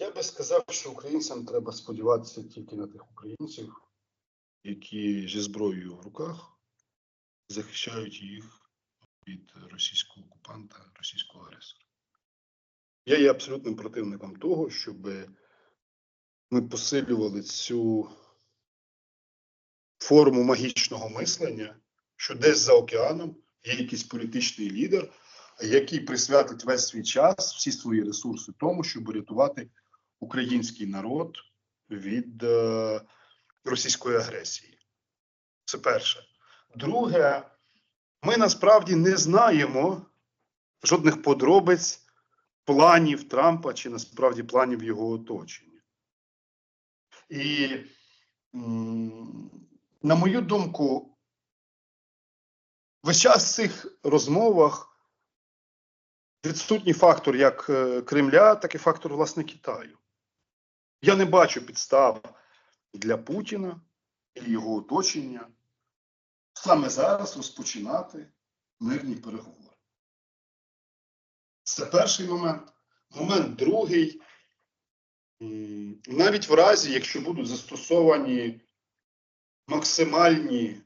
Я би сказав, що українцям треба сподіватися тільки на тих українців, які зі зброєю в руках захищають їх від російського окупанта, російського агресора. Я є абсолютним противником того, щоб ми посилювали цю форму магічного мислення, що десь за океаном є якийсь політичний лідер, який присвятить весь свій час, всі свої ресурси тому, щоб рятувати український народ від е, російської агресії. Це перше. Друге, ми насправді не знаємо жодних подробиць планів Трампа чи насправді планів його оточення. І, на мою думку, весь час в цих розмовах відсутній фактор як е, Кремля, так і фактор власне Китаю. Я не бачу підстав для Путіна і його оточення саме зараз розпочинати мирні переговори. Це перший момент. Момент другий. Навіть в разі, якщо будуть застосовані максимальні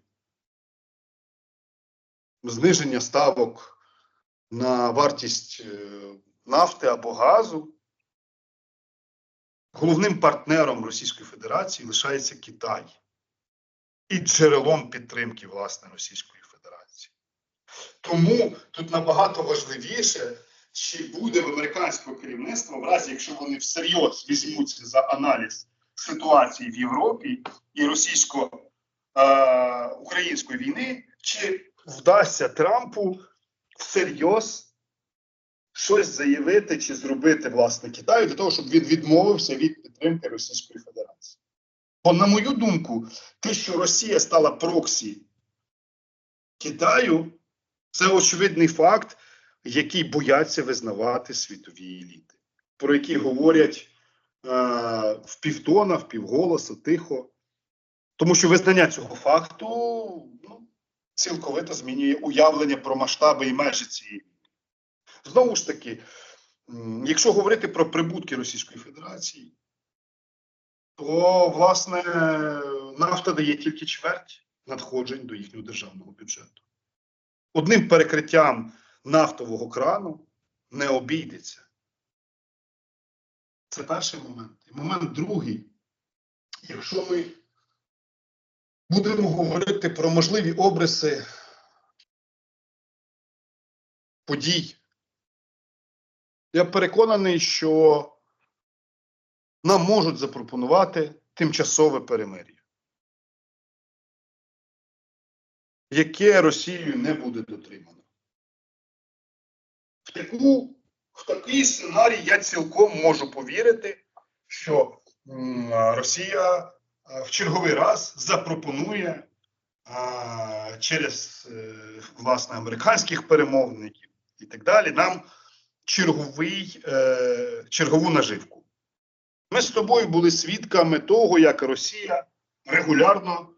зниження ставок на вартість е, нафти або газу, головним партнером Російської Федерації лишається Китай і джерелом підтримки власне Російської Федерації. Тому тут набагато важливіше, чи буде в американського керівництва, в разі якщо вони всерйоз візьмуться за аналіз ситуації в Європі і російсько-української війни, чи вдасться Трампу всерйоз щось заявити чи зробити власне Китаю для того, щоб він відмовився від підтримки Російської Федерації. Бо, на мою думку, те, що Росія стала проксі Китаю, це очевидний факт, який бояться визнавати світові еліти, про які говорять е, в півтона, в півголоса, тихо. Тому що визнання цього факту ну, цілковито змінює уявлення про масштаби і межі цієї. Знову ж таки, якщо говорити про прибутки Російської Федерації, то власне нафта дає тільки чверть надходжень до їхнього державного бюджету. Одним перекриттям нафтового крану не обійдеться. Це перший момент. І момент другий. Якщо ми будемо говорити про можливі обриси подій, я переконаний, що нам можуть запропонувати тимчасове перемир'я, яке Росією не буде дотримано. В, таку, в такий сценарій я цілком можу повірити, що Росія в черговий раз запропонує а, через е, власне американських перемовників і так далі нам черговий, е, чергову наживку. Ми з тобою були свідками того, як Росія регулярно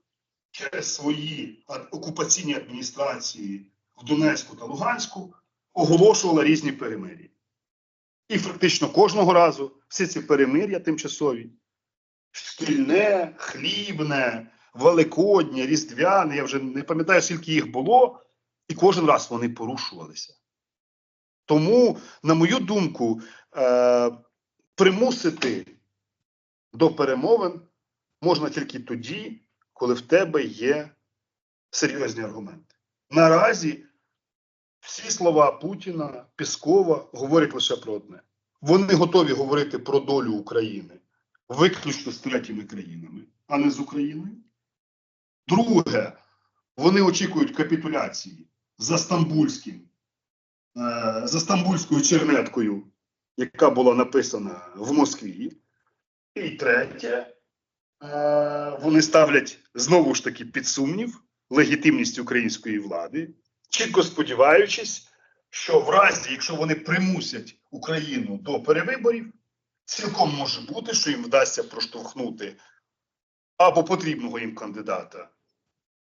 через свої окупаційні адміністрації в Донецьку та Луганську оголошувала різні перемир'я. І фактично кожного разу всі ці перемир'я тимчасові, шкільне, хлібне, великоднє, різдвяне, я вже не пам'ятаю, скільки їх було, і кожен раз вони порушувалися. Тому, на мою думку, е, примусити до перемовин можна тільки тоді, коли в тебе є серйозні аргументи. Наразі всі слова Путіна, Піскова говорять лише про одне: вони готові говорити про долю України виключно з третіми країнами, а не з Україною. Друге, вони очікують капітуляції за стамбульським, за стамбульською чернеткою, яка була написана в Москві. І третє, е, вони ставлять знову ж таки під сумнів легітимність української влади, чітко сподіваючись, що в разі, якщо вони примусять Україну до перевиборів, цілком може бути, що їм вдасться проштовхнути або потрібного їм кандидата,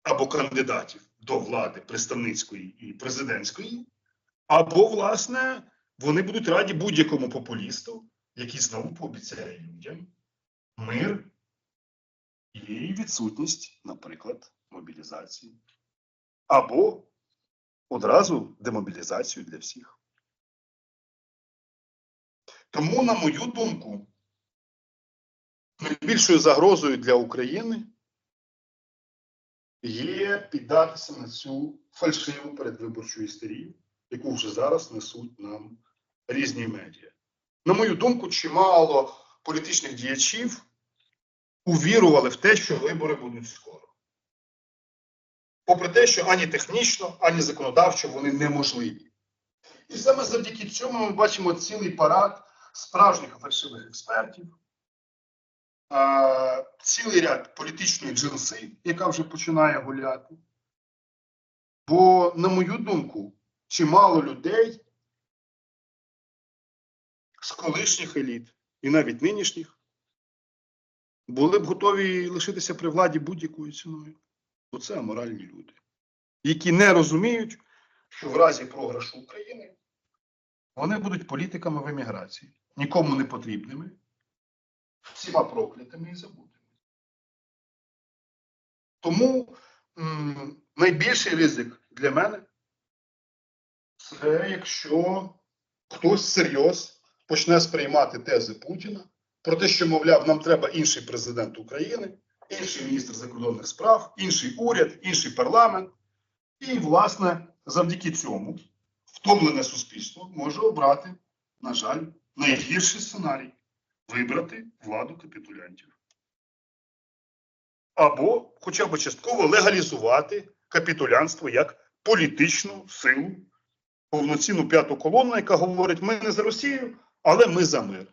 або кандидатів до влади представницької і президентської, або, власне, вони будуть раді будь-якому популісту, який знову пообіцяє людям мир і відсутність, наприклад, мобілізації. Або одразу демобілізацію для всіх. Тому, на мою думку, найбільшою загрозою для України є піддатися на цю фальшиву передвиборчу істерію, яку вже зараз несуть нам різні медіа. На мою думку, чимало політичних діячів увірували в те, що вибори будуть скоро. Попри те, що ані технічно, ані законодавчо вони неможливі. І саме завдяки цьому ми бачимо цілий парад справжніх фальшивих експертів, цілий ряд політичної джинси, яка вже починає гуляти. Бо, на мою думку, чимало людей з колишніх еліт і навіть нинішніх були б готові лишитися при владі будь-якою ціною. Бо це аморальні люди, які не розуміють, що в разі програшу України вони будуть політиками в еміграції, нікому не потрібними, всіма проклятими і забутими. Тому найбільший ризик для мене це якщо хтось серйоз почне сприймати тези Путіна про те, що, мовляв, нам треба інший президент України, інший міністр закордонних справ, інший уряд, інший парламент. І, власне, завдяки цьому втомлене суспільство може обрати, на жаль, найгірший сценарій вибрати владу капітулянтів. Або хоча б частково легалізувати капітулянство як політичну силу, повноцінну п'яту колону, яка говорить: ми не за Росію, але ми за мир.